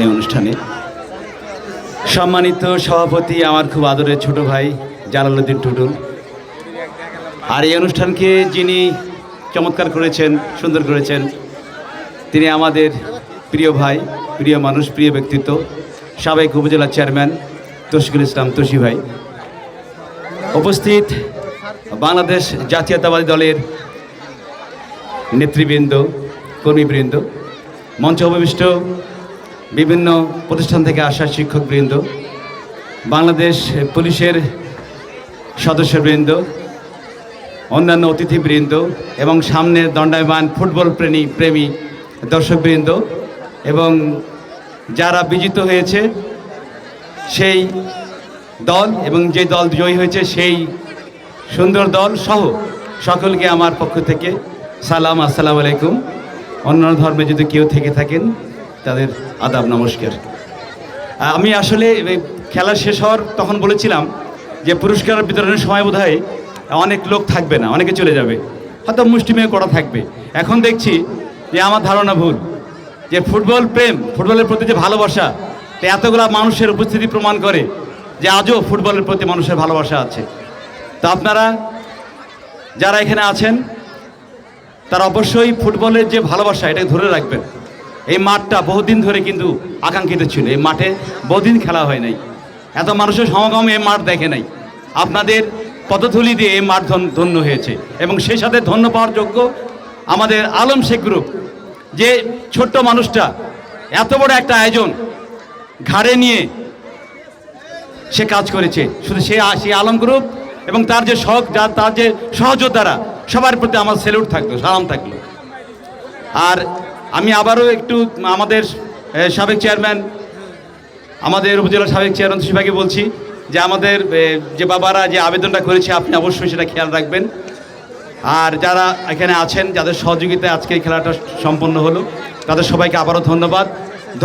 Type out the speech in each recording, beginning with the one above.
এই অনুষ্ঠানে। সম্মানিত সভাপতি আমার খুব আদরের ছোট ভাই জালালউদ্দিন টুটুল আর এই অনুষ্ঠানকে যিনি চমৎকার করেছেন, সুন্দর করেছেন, তিনি আমাদের প্রিয় ভাই, প্রিয় মানুষ, প্রিয় ব্যক্তিত্ব, সাবেক উপজেলা চেয়ারম্যান তশিকুল ইসলাম তোষি ভাই। উপস্থিত বাংলাদেশ জাতীয়তাবাদী দলের নেতৃবৃন্দ, কর্মীবৃন্দ, মঞ্চ উপবিষ্ট বিভিন্ন প্রতিষ্ঠান থেকে আসা শিক্ষকবৃন্দ, বাংলাদেশ পুলিশের সদস্যবৃন্দ, অন্যান্য অতিথিবৃন্দ এবং সামনের দণ্ডায়মান ফুটবল প্রেমী প্রেমী দর্শকবৃন্দ এবং যারা বিজিত হয়েছে, সেই দল এবং যে দল জয়ী হয়েছে সেই সুন্দর দল সহ সকলকে আমার পক্ষ থেকে সালাম, আসসালামু আলাইকুম। অন্য ধর্মে যদি কেউ থেকে থাকেন তাদের আদাব নমস্কার। আমি আসলে খেলা শেষ হওয়ার তখন বলেছিলাম যে পুরস্কার বিতরণের সময় বোধ অনেক লোক থাকবে না, অনেকে চলে যাবে। হয়তো মুষ্টিমেয় করা থাকবে। এখন দেখছি যে আমার ধারণা ভুল, যে ফুটবল প্রেম, ফুটবলের প্রতি যে ভালোবাসা, তো এতগুলা মানুষের উপস্থিতি প্রমাণ করে যে আজও ফুটবলের প্রতি মানুষের ভালোবাসা আছে। তো আপনারা যারা এখানে আছেন, তারা অবশ্যই ফুটবলের যে ভালোবাসা, এটাকে ধরে রাখবেন। এই মাঠটা বহুদিন ধরে কিন্তু আকাঙ্ক্ষিত ছিল। এই মাঠে বহুদিন খেলা হয় নাই। এত মানুষের সমাগম এই মাঠ দেখে নাই। আপনাদের পদধূলি দিয়ে এই মাঠ ধন্য হয়েছে এবং সেই সাথে ধন্য পাওয়ার যোগ্য আমাদের আলম শেখ গ্রুপ। যে ছোট্ট মানুষটা, এত বড় একটা আয়োজন ঘাড়ে নিয়ে সে কাজ করেছে। শুধু সে সেই আলম গ্রুপ এবং তার যে শখ, যা তার যে সহযোদ্ধারা, সবার প্রতি আমার সেলুট থাকল, সালাম থাকল। আর আমি আবারও একটু আমাদের সাবেক চেয়ারম্যান, আমাদের উপজেলা সাবেক চেয়ারম্যান শিবাকে বলছি যে আমাদের যে বাবারা যে আবেদনটা করেছে, আপনি অবশ্যই সেটা খেয়াল রাখবেন। আর যারা এখানে আছেন, যাদের সহযোগিতায় আজকে এই খেলাটা সম্পন্ন হলো, তাদের সবাইকে আবারও ধন্যবাদ।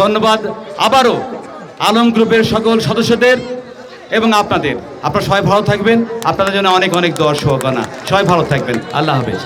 ধন্যবাদ আবারও আলম গ্রুপের সকল সদস্যদের এবং আপনাদের। আপনারা সবাই ভালো থাকবেন। আপনাদের জন্য অনেক অনেক দোয়ার শুভকামনা। সবাই ভালো থাকবেন। আল্লাহ হাফেজ।